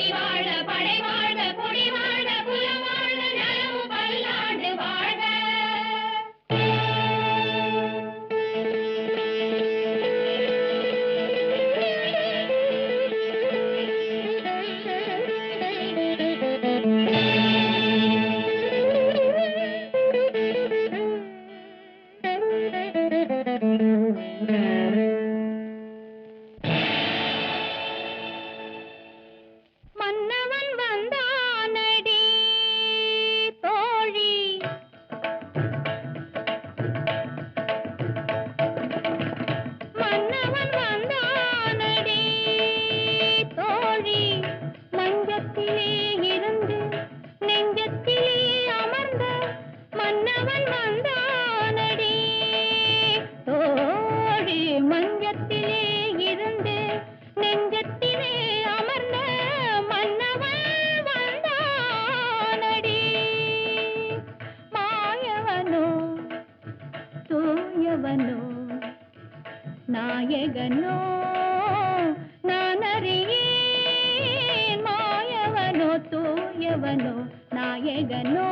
கொடி வாழ படை வாழ கொடி வாழ. ನಾಯೆಯವನು ನಾಯೆಗನು ನಾನರಿಯೇ ಮಾಯವನೋ ತೋಯವನೋ ನಾಯೆಗನೋ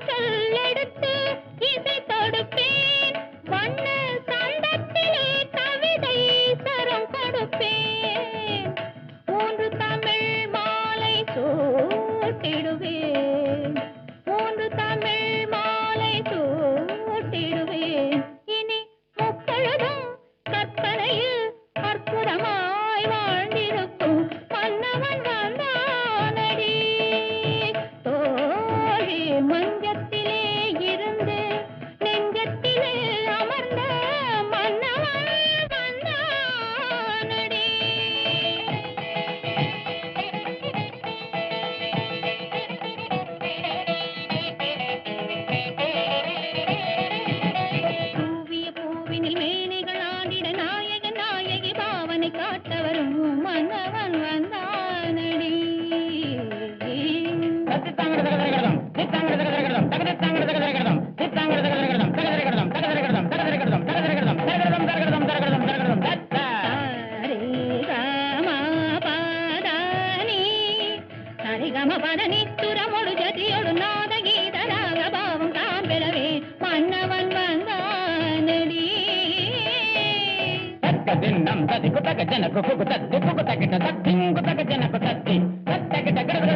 கல் எடுத்து இசை தொடு தின்னம் ததி குத்தக ஜனக்கு குத்தத்தி குத்தகிட்ட தத்தி குத்தக ஜனக்கு தத்தி தத்தகிட்ட கிடக்கு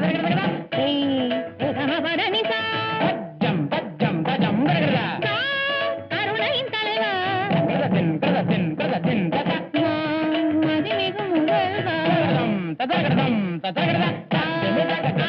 తథాగతం తథాగతం తథాగతం